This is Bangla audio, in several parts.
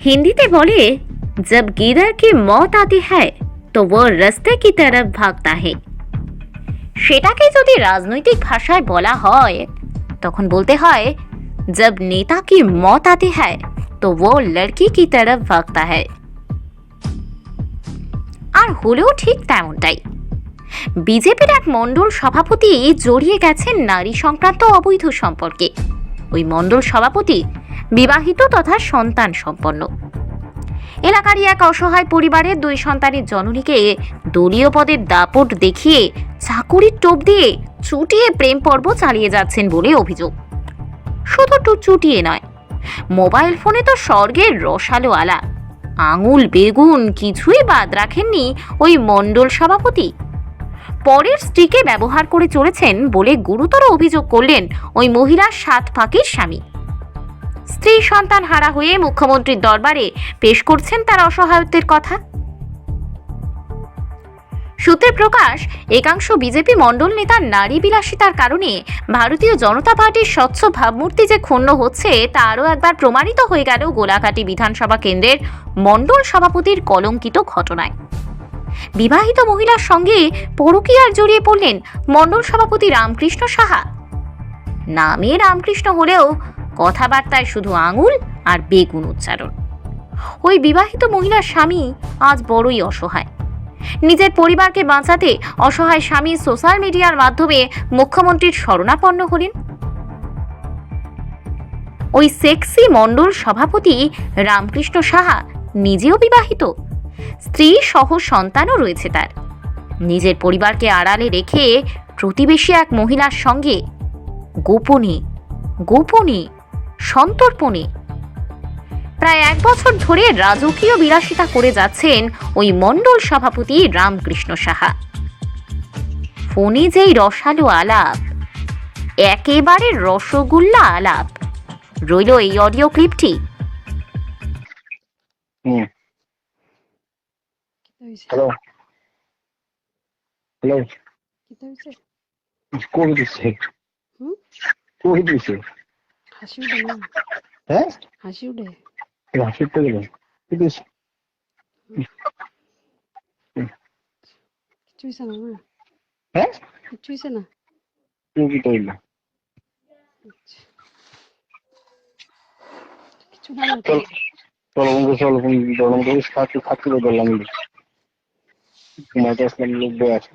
হিন্দিতে বলে बोले, जब गीदड़ की मौत आती है, तो वो রাস্তা কি তরফ ভাগতা হে সেটাকে যদি রাজনৈতিক ভাষায় বলা হয় তখন বলতে হয় जब নেতা কি মত आती হ্যায় তো ও লড়কি की তরফ ভাগতা হ্যায় আর হলেও ঠিক তেমনটাই বিজেপির এক মণ্ডল সভাপতি জড়িয়ে গেছেন নারী সংক্রান্ত অবৈধ সম্পর্কে ওই মণ্ডল সভাপতি বিবাহিত তথা সন্তান সম্পন্ন। এলাকারই এক অসহায় পরিবারের দুই সন্তানের জননীকে দলীয় পদের দাপট দেখিয়ে চাকুরির টোপ দিয়ে চুটিয়ে প্রেম পর্ব চালিয়ে যাচ্ছেন বলে অভিযোগ। শুধু টু চুটিয়ে নয়, মোবাইল ফোনে তো স্বর্গের রসালো আলা। আঙুল, বেগুন কিছুই বাদ রাখেননি ওই মণ্ডল সভাপতি। পরের স্ত্রীকে ব্যবহার করে চলেছেন বলে গুরুতর অভিযোগ করলেন ওই মহিলার সাত ফাঁকির স্বামী। স্ত্রী সন্তান হারা হয়ে মুখ্যমন্ত্রীর দরবারে পেশ করছেন তার অসহায়ত্বের কথা। সূত্রে প্রকাশ, একাংশ বিজেপি মণ্ডল নেতার নারী বিলাসিতার কারণে ভারতীয় জনতা পার্টির স্বচ্ছ ভাবমূর্তি যে ক্ষুণ্ণ হচ্ছে, তা আরও একবার প্রমাণিত হয়ে গেল গোলাঘাটি বিধানসভা কেন্দ্রের মণ্ডল সভাপতির কলঙ্কিত ঘটনায়। বিবাহিত মহিলার সঙ্গে পরকীয়ার জড়িয়ে পড়লেন মণ্ডল সভাপতি রামকৃষ্ণ সাহা। নামে রামকৃষ্ণ হলেও কথাবার্তায় শুধু আঙুল আর বেগুন উচ্চারণ। ওই বিবাহিত মহিলার স্বামী আজ বড়ই অসহায়। নিজের পরিবারকে বাঁচাতে অসহায় স্বামী সোশ্যাল মিডিয়ার মাধ্যমে মুখ্যমন্ত্রীর শরণাপন্ন হলেন। ওই সেক্সি মণ্ডল সভাপতি রামকৃষ্ণ সাহা নিজেও বিবাহিত। স্ত্রী সহ সন্তানও রয়েছে তার। নিজের পরিবারকে আড়ালে রেখে প্রতিবেশী এক মহিলার সঙ্গে গোপনে গোপনে সন্তর্পণে। প্রায় এক বছর ধরে রাজকীয় বিলাসিতা করে যাচ্ছেন ওই মণ্ডল সভাপতি রামকৃষ্ণ সাহা। ফোনে যেই রসালো আলাপ একেবারে রসগোল্লা আলাপ রইল এই অডিও ক্লিপটি। হ্যালো। হ্যালো। হাসি উঠে না হ্যাঁ হাসি উঠে এই হাসিতে গেল কি দিছে কিচ্ছু না হ্যাঁ কিচ্ছু না কি কইল। কিচ্ছু না চল বন্ধু চল চল বন্ধু থাকতে থাকতে বললাম তোমার কাছে লোক বয়ে আছে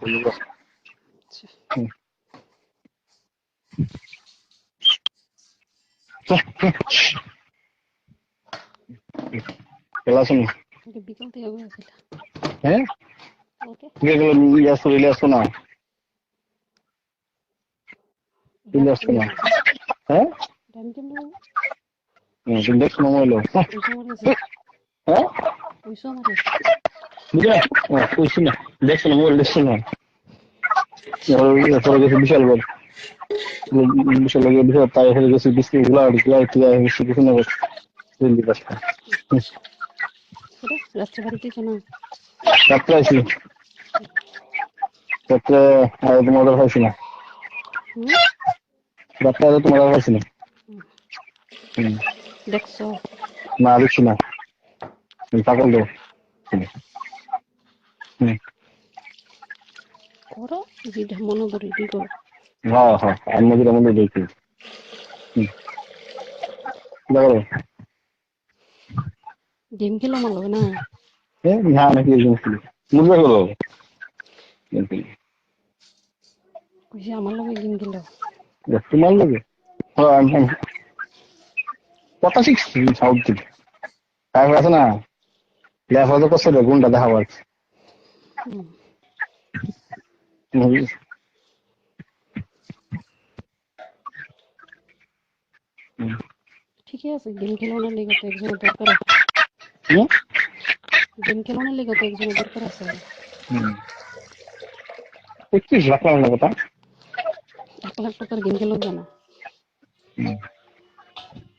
আসুন ওকে বিকাল থেকে ঘুরে হ্যাঁ ওকে ইয়ে আসো ইলে আসো না আসো না হ্যাঁ কেমন হুম, না হ্যাঁ বুঝলে ও কইছি না দেখছ না মোবাইল দেখছ না বিশাল বল বিশাল লাগে বিশাল তাই গেছে বিস্কিটগুলা গুলা টিয়া কিছু না দিল্লি পাশে রাত্রে বাড়িতে কেন? রাত্রে আছি রাত্রে আর তো মজা খাইছি না। হুম? রাত্রে আর তো মজা খাইছি না। দেখছ? না দেখছি না। পাগল দেবো হুম। করো যেটা মনে ধরে এটি করো। হ্যাঁ হ্যাঁ আমি নদীর মধ্যে দেখি। দেখো গেম খেলো আমার লগে না হ্যাঁ হ্যাঁ নাকি এই জিনিস বুঝতে গেল কইছে আমার লগে গেম খেলো। তোমার লাগে? হ্যাঁ কথা শিখছি সাউথ থেকে তারপর আছে না? লেখাপড়া করছে রে গুণটা দেখাবার। ঠিকই আছে গেম খেলানোর লেগে তো একজনের দরকার আছে। গেম খেলানোর লেগে তো একজনের দরকার আছে। হুম। পঁচিশ লাখ টাকা কথা এক লাখ টাকার গেম খেলো জানা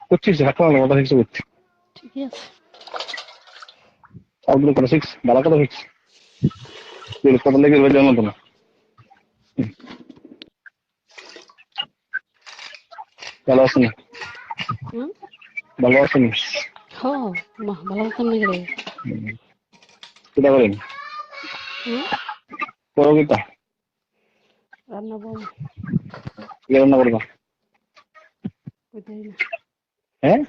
পঁচিশ লাখ টাকা কথা শিখছে করছি। ঠিকই আছে। সাউথ কথা শিখছি ভালো কথা শিখছি কথা লেগে যাওয়ার মতো না ভালো আছেন হুম ভালো আছেন হ মা ভালো লাগতাম না রে? কিটা করেন? করো কিটা রান্না বল। কি রান্না করবা? হ্যাঁ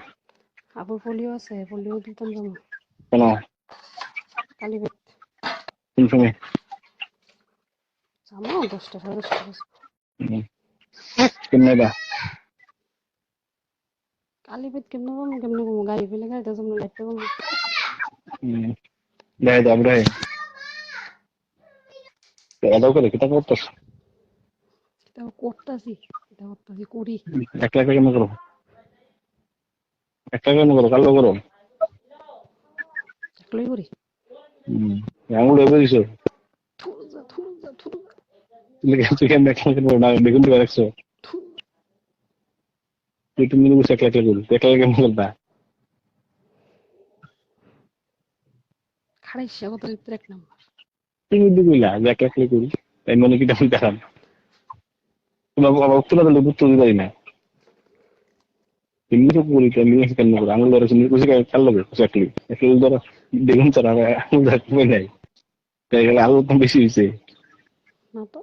আবুর পোলিও আছে পোলিও দিতাম জমা কেন? কালি কোন সময়? জানো দশটা সাড়ে দশটা। কেমনে কালি বেত কেমনে বলব কেমনে বলব গাড়ি গাড়িতে জমা লাইতে বলব হুম। দেখাই দাও দেখাই এটাও করে কিটা করতেছ এটা করতাছি এটা করতাছি করি একলা একলা কেমন করো একলা কেমন করো কালো করো একলাই করি হুম। আঙুল এবার দিছো থুর যা থুর যা থুর তুই কেমন একলা কেমন না দেখুন তো রাখছো তুমি বুঝে একলা একলা করো একলা কেমন করবা খাড়াইছে কত ভিতরে এক নাম্বার। তুমি কিন্তু কইলা যে একলা একলা করি তাই মনে কি তেমন দেখান তোমার আবার উত্তর দিলে উত্তর দিতে না। এমনি তো করি তো এমনি কেন করো আঙুল ধরে শুনে বুঝে খেয়াল লাগে বুঝে একলি। একলি ধরো দেখুন তো আঙুল ধরে কমে নাই। তাই গেলে আঙুল তো বেশি হয়েছে। না তো?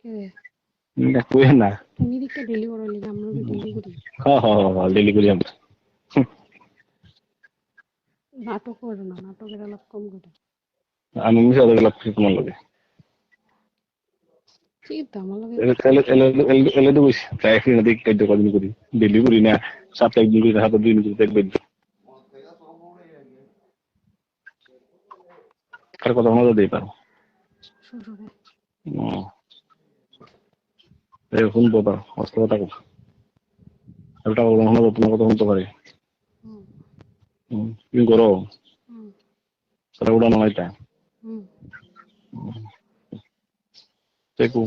কে? না কই না। তুমি দিকে ডেলি করো লিগে আমরা ডেলি করি। হ্যাঁ হ্যাঁ হ্যাঁ ডেলি করি আমরা। নাটক করো না নাটকের আলাপ কম করে। আমি মিশা দেখলাম তোমার লগে? ঠিক তো আমার লগে এলে এলে এলে এলে তো বুঝছি তাই একদিন দেখি কাজ কদিন করি। ডেলি করি না করি হাতে দুই দিন করি দেখবেন কার কথা মনে দিতে পারো। শুনব তো অস্ত কথা কথা একটা কথা শোনাবো তোমার কথা শুনতে পারে তুমি করো সেটা এটা কো?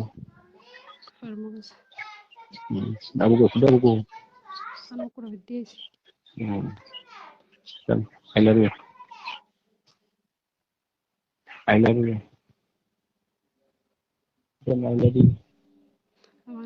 কো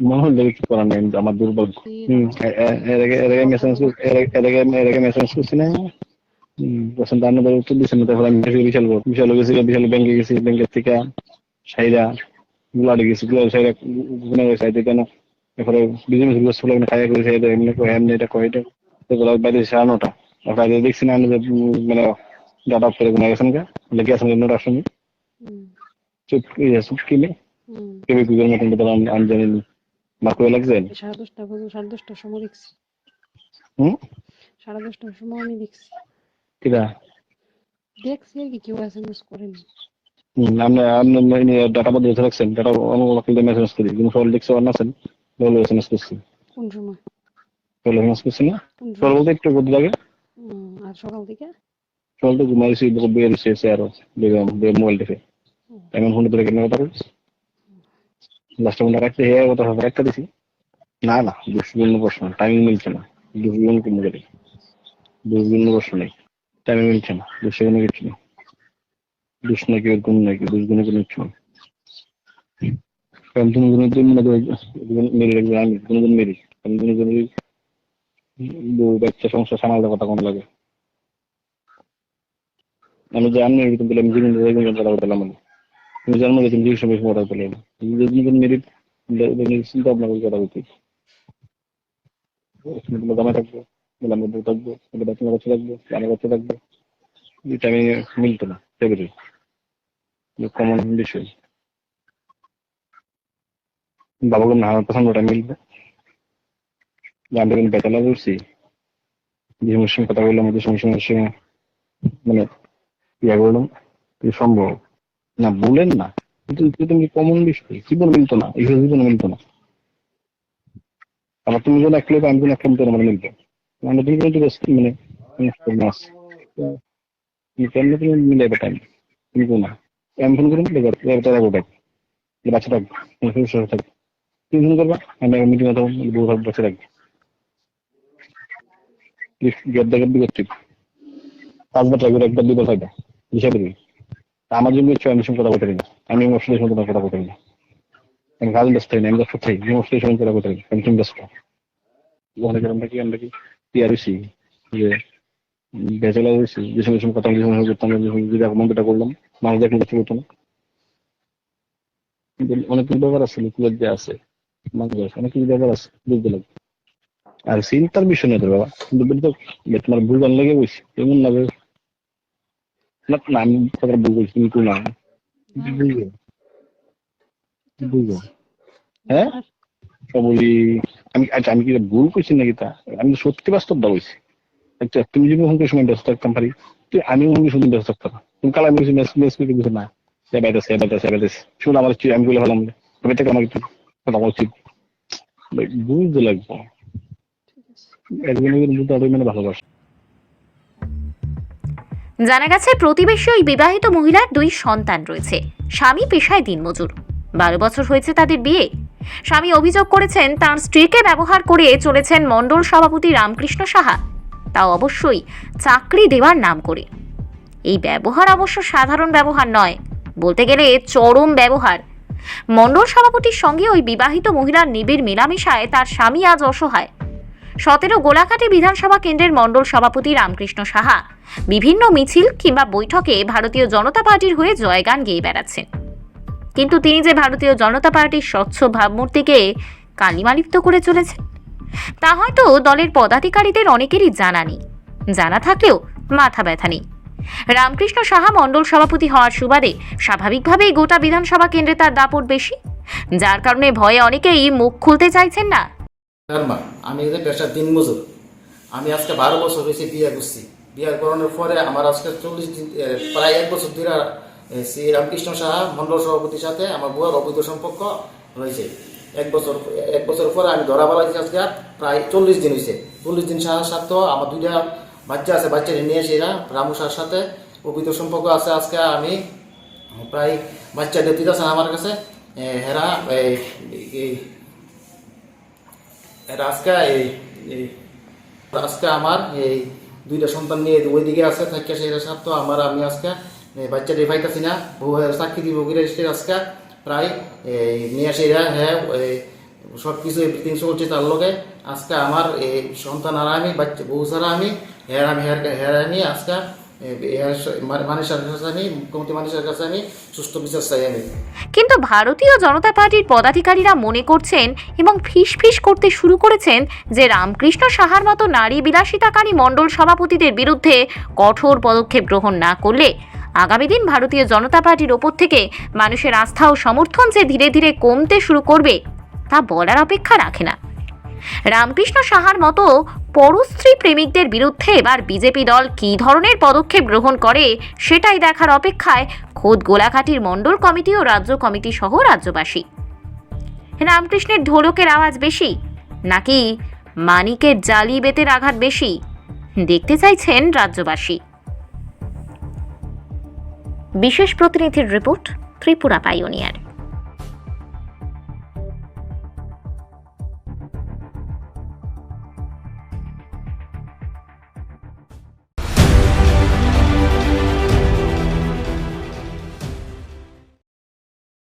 না না করি না না মনে হলে কিছু করার নেই? আমার দুর্ভাগ্য। হুম এর আগে এর আগে মেসেজ এর আগে এর আগে মেসেজ করছি না। পছন্দ আন্ন উত্তর দিচ্ছে না তারপর আমি বিশাল বিশাল গেছি বিশাল ব্যাংকে গেছি ব্যাংকের থেকে সাইরা গুলাড়ি গেছি গুলাড়ি সাইরা গুনে সাইডে কেন? এরপরে বিজনেস বিজনেস ফুলে খাইয়া করে সাইডে এমনি কয় এমনি এটা কয় এটা এগুলো বাইরে সাড়ে নটা। বাইরে দেখছি না আমি মানে ডাটা ফেলে গুনে গেছেন কে লেগে আছেন সঙ্গে হুম। চুপ চুপ কিনে কেবে গুগল মতন তো আমি আমি জানি মার লাগছেন সাড়ে দশটা সাড়ে দশটার সময় দেখছি। হুম? সাড়ে দশটার সময় আমি দেখছি। কিরা? দেখছি আর কি কেউ এস এম এস করেনি হুম, আপনি আপনি ডাটা রাখছেন ডাটা অন্য মেসেজ করি কিন্তু সবাই দেখছে অন্য আছেন। বলে করছি। কোন সময়? বলে করছি না? সকাল বলতে একটু লাগে আর সকাল থেকে? সকাল তো ঘুমাইছি বের এসে আরও বেগম বেগম মোবাইল দেখে। এমন ফোনে ধরে কেন কথা বলছি। লাস্ট রাখতে হে কথা হবে একটা দিছি। না না প্রশ্ন টাইমিং মিলছে না। জন কমে গেলে জন প্রশ্ন নেই। টাইমিং মিলছে না। কিছু নেই। দুশো নাকি ওর কোন নাকি? জনে কোনো কিছু নেই কারণ তুমি কোনো দিন মনে মেরে রাখবে আমি কোনো মেরি কারণ কোনো বউ বাচ্চা সংসার সামালতে কথা কোন লাগে? আমি জানি এরকম বলে আমি জীবন আমি তুমি জানো যে তুমি জিজ্ঞেস বেশি কথা বলে যদি তুমি মেরি চিন্তা ভাবনা করে বলতে তোমার জামাই থাকব বলে আমি বউ থাকব আমার মিলতো না কমন বিষয়। বাবাকে না, আমার পছন্দটা মিলবে। আমরা কিন্তু বেতলা করছি যে সঙ্গে কথা বললাম সময়ের সঙ্গে মানে ইয়া করলাম সম্ভব। না, বলেন না। কিন্তু তুমি কমন বিষয়। জীবন মিলতো না, এই জীবন মিলতো না। আবার তুমি যখন এক লোক, আমি যখন এক লোক আমার মিলতো আমরা দুই কিন্তু মানে তুমি কোনা আমি ফোন তারা গোটাই বাচ্চা থাকবে থাকবে তুমি ফোন করবা, আমি মিটিং কথা বউ থাকবে বাচ্চা থাকবে গেদ্দা গেদ্দি করছি। পাঁচবার করে একবার দুবার ফাইদা হিসাবে আমার জন্য হচ্ছে আমি কথা বলতে না। আমি সঙ্গে তোমার কথা বলতে না। আমি ব্যস্ত আমি সঙ্গে কথা বলতে না। আমি তুমি ব্যস্ত ওখানে গেলাম আমরা কি যে ব্যাচেলার যে সঙ্গে সঙ্গে কথা সঙ্গে করতাম, যে সঙ্গে যদি করলাম, মানুষ কিছু করতো না। অনেক ব্যাপার আছে লিকুইড যে আছে, মানুষ অনেক কিছু ব্যাপার আছে, বুঝতে লাগবে আর চিন্তার বিষয় নেই তোর বাবা, কিন্তু তোমার ভুল লেগে বলছি এমন না ভুল হ্যাঁ? বলি আমি আচ্ছা আমি কি ভুল করছি নাকি তা? আমি সত্যি বাস্তব দা বলছি। আচ্ছা তুমি যদি ওখানে সময় ব্যস্ত থাকতাম পারি। তুই আমি ওখানে শুধু ব্যস্ত থাকতাম। তুমি কাল আমি কিছু মেসেজ মেসেজ করে কিছু না। সে শুনে আমার কি আমি বলে ফেলাম তবে থেকে আমার একটু কথা বলছি ভাই, বুঝতে লাগবো। একজন একজন বুঝতে হবে মানে ভালোবাসা। জানা গেছে, প্রতিবেশী ওই বিবাহিত মহিলার দুই সন্তান রয়েছে। স্বামী পেশায় দিনমজুর। বারো বছর হয়েছে তাদের বিয়ে। স্বামী অভিযোগ করেছেন, তার স্ত্রীকে ব্যবহার করে চলেছেন মণ্ডল সভাপতি রামকৃষ্ণ সাহা। তা অবশ্যই চাকরি দেওয়ার নাম করে। এই ব্যবহার অবশ্য সাধারণ ব্যবহার নয়। বলতে গেলে চরম ব্যবহার। মণ্ডল সভাপতির সঙ্গে ওই বিবাহিত মহিলার নিবিড় মেলামেশায় তার স্বামী আজ অসহায়। সতেরো গোলাঘাটি বিধানসভা কেন্দ্রের মণ্ডল সভাপতি রামকৃষ্ণ সাহা বিভিন্ন মিছিল কিংবা বৈঠকে ভারতীয় জনতা পার্টির হয়ে জয়গান গেয়ে বেড়াচ্ছেন কিন্তু তিনি যে ভারতীয় জনতা পার্টির স্বচ্ছ ভাবমূর্তিকে কালিমালিপ্ত করে চলেছেন, তা হয়তো দলের পদাধিকারীদের অনেকেরই জানা নেই। জানা থাকলেও মাথা ব্যথা নেই। রামকৃষ্ণ সাহা মণ্ডল সভাপতি হওয়ার সুবাদে স্বাভাবিকভাবেই গোটা বিধানসভা কেন্দ্রে তার দাপট বেশি। যার কারণে ভয়ে অনেকেই মুখ খুলতে চাইছেন না। আমি পেশার দিন মজুর আমি আজকে বারো বছর হয়েছে বিয়ে করছি। বিয়ে করানোর পরে আমার আজকে চল্লিশ দিন প্রায় এক বছর ধরে শ্রী রামকৃষ্ণ সাহা মন্ডল সভাপতির সাথে আমার বউয়ের অবৈধ সম্পর্ক রয়েছে। এক বছর এক বছর পরে আমি ধরা বলা আজকে, প্রায় চল্লিশ দিন হয়েছে। চল্লিশ দিন সাহা সাথে আমার দুইটা বাচ্চা আছে, বাচ্চা নিয়ে এসে এরা রামু সাহার সাথে অবৈধ সম্পর্ক আছে আজকে আমি, প্রায় বাচ্চা দিতে আছে আমার কাছে। হেরা আজকে আজকে আমার এই দুইটা সন্তান নিয়ে ওইদিকে আছে থাকে সেই তো আমার, আমি আজকে বাচ্চা রেফাইতেছি না, বউ চাকরি দিব গিরে আজকে। প্রায় এই নিয়ে আসে এরা হ্যাঁ সব কিছু এভরিথিং করছে তার লগে। আজকে আমার এই সন্তান আর আমি, বাচ্চা, বউ ছাড়া আমি হ্যাঁ আমি হ্যাঁ হ্যাঁ আমি আজকে কিন্তু ভারতীয় জনতা পার্টির পদাধিকারীরা মনে করছেন এবং ফিসফিস করতে শুরু করেছেন যে রামকৃষ্ণ সাহার মতো নারী বিলাসিতাকারী মণ্ডল সভাপতিদের বিরুদ্ধে কঠোর পদক্ষেপ গ্রহণ না করলে আগামী দিন ভারতীয় জনতা পার্টির ওপর থেকে মানুষের আস্থা ও সমর্থন যে ধীরে ধীরে কমতে শুরু করবে তা বলার অপেক্ষা রাখে না রামকৃষ্ণ সাহার মতো পরস্ত্রী প্রেমিকদের বিরুদ্ধে এবার বিজেপি দল কী ধরনের পদক্ষেপ গ্রহণ করে সেটাই দেখার অপেক্ষায় খোদ গোলাঘাটির মণ্ডল কমিটি ও রাজ্য কমিটি সহ রাজ্যবাসী। রামকৃষ্ণের ঢোলকের আওয়াজ বেশি, নাকি মানিকের জালি বেতের আঘাত বেশি, দেখতে চাইছেন রাজ্যবাসী। বিশেষ প্রতিনিধির রিপোর্ট ত্রিপুরা পাইওনিয়ার।